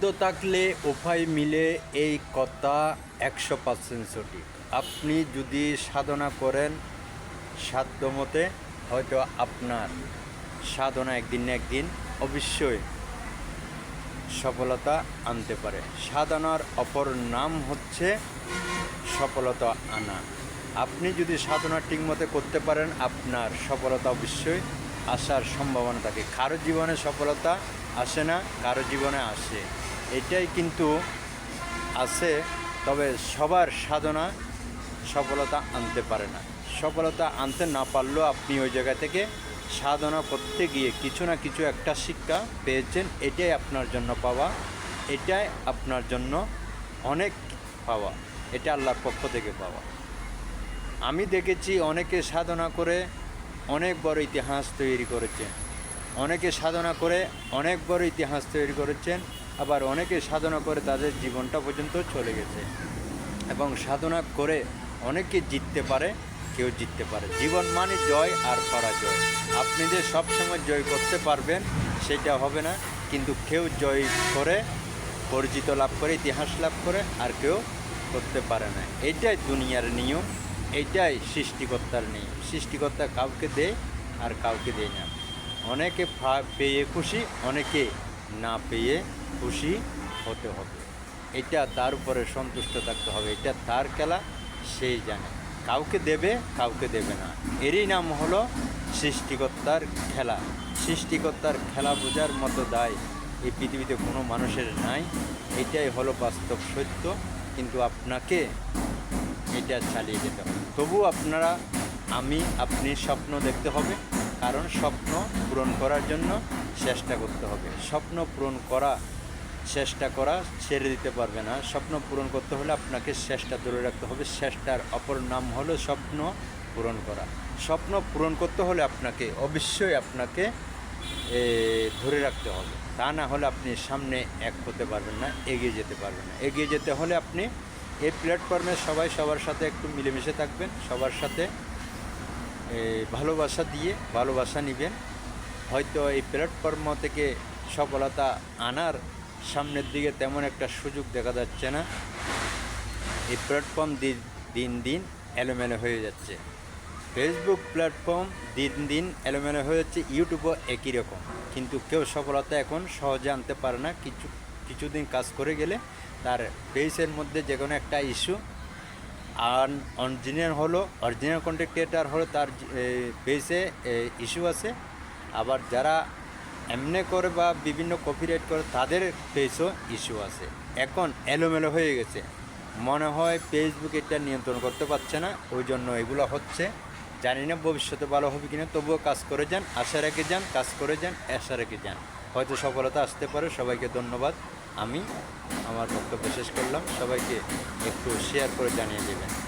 সাধ্য থাকলে উপায় মিলে এই কথা একশো পার্সেন্ট সঠিক। আপনি যদি সাধনা করেন, সাধ্য মতে হয়তো আপনার সাধনা একদিন না একদিন অবশ্যই সফলতা আনতে পারে। সাধনার অপর নাম হচ্ছে সফলতা আনা। আপনি যদি সাধনা ঠিকমতো করতে পারেন, আপনার সফলতা অবশ্যই আসার সম্ভাবনা থাকে। কারও জীবনে সফলতা আসে না, কারও জীবনে আসে। এটাই কিন্তু আছে, তবে সবার সাধনা সফলতা আনতে পারে না। সফলতা আনতে না পারলেও আপনি ওই জায়গা থেকে সাধনা করতে গিয়ে কিছু না কিছু একটা শিক্ষা পেয়েছেন, এটাই আপনার জন্য পাওয়া, এটাই আপনার জন্য অনেক পাওয়া, এটা আল্লাহর পক্ষ থেকে পাওয়া। আমি দেখেছি অনেকে সাধনা করে অনেক বড় ইতিহাস তৈরি করেছেন, অনেকে সাধনা করে অনেক বড় ইতিহাস তৈরি করেছেন আবার অনেকে সাধনা করে তাদের জীবনটা পর্যন্ত চলে গেছে। এবং সাধনা করে অনেকে জিততে পারে, কেউ জিততে পারে। জীবন মানে জয় আর পরাজয়। আপনি যে সবসময় জয় করতে পারবেন, সেটা হবে না। কিন্তু কেউ জয় করে পরিচিত লাভ করে, ইতিহাস লাভ করে, আর কেউ করতে পারে না। এটাই দুনিয়ার নিয়ম, এটাই সৃষ্টিকর্তার নিয়ম। সৃষ্টিকর্তা কাউকে দেয় আর কাউকে দেয় না। অনেকে পেয়ে খুশি, অনেকে না পেয়ে খুশি হতে হবে। এটা তার উপরে সন্তুষ্ট থাকতে হবে, এটা তার খেলা, সেই জানে। কাউকে দেবে কাউকে দেবে না। এরই নাম হলো সৃষ্টিকর্তার খেলা। সৃষ্টিকর্তার খেলা বোঝার মতো দায় এই পৃথিবীতে কোনো মানুষের নাই। এটাই হলো বাস্তব সত্য, কিন্তু আপনাকে এটা চালিয়ে যেতে হবে। তবু আপনারা, আমি, আপনি স্বপ্ন দেখতে হবে, কারণ স্বপ্ন পূরণ করার জন্য চেষ্টা করতে হবে। স্বপ্ন পূরণ করা চেষ্টা করা ছেড়ে দিতে পারবে না। স্বপ্ন পূরণ করতে হলে আপনাকে চেষ্টা ধরে রাখতে হবে। চেষ্টার অপর নাম হলো স্বপ্ন পূরণ করা। স্বপ্ন পূরণ করতে হলে আপনাকে অবশ্যই আপনাকে ধরে রাখতে হবে। তা না হলে আপনি সামনে এক হতে পারবেন না, এগিয়ে যেতে পারবেন না। এগিয়ে যেতে হলে আপনি এই প্ল্যাটফর্মে সবাই সবার সাথে একটু মিলেমিশে থাকবেন, সবার সাথে ভালোবাসা দিয়ে ভালোবাসা নেবেন। হয়তো এই প্ল্যাটফর্ম থেকে সফলতা আনার সামনের দিকে তেমন একটা সুযোগ দেখা যাচ্ছে না। এই প্ল্যাটফর্ম দিন দিন এলোমেলো হয়ে যাচ্ছে। ফেসবুক প্ল্যাটফর্ম দিন দিন এলোমেলো হয়ে যাচ্ছে ইউটিউবও একই রকম। কিন্তু কেউ সফলতা এখন সহজে আনতে পারে না। কিছু, কিছুদিন কাজ করে গেলে তার পেজের মধ্যে যে কোনো একটা ইস্যু আর অরিজিনাল হলো অরিজিনাল কন্টেন্ট ক্রিয়েটার হলো, তার পেজে ইস্যু আছে। আবার যারা এমনি করে বা বিভিন্ন কপিরাইট করে তাদের পেজও ইস্যু আছে। এখন এলোমেলো হয়ে গেছে। মনে হয় ফেসবুক এটা নিয়ন্ত্রণ করতে পারছে না ওই জন্য এগুলো হচ্ছে। জানি না ভবিষ্যতে ভালো হবে কিনা, তবুও কাজ করে যান, আশা রেখে যান, কাজ করে যান, আশা রেখে যান। হয়তো সফলতা আসতে পারে, সবাইকে ধন্যবাদ। আমি আমার বক্তব্য শেষ করলাম। সবাইকে একটু শেয়ার করে জানিয়ে দেবেন।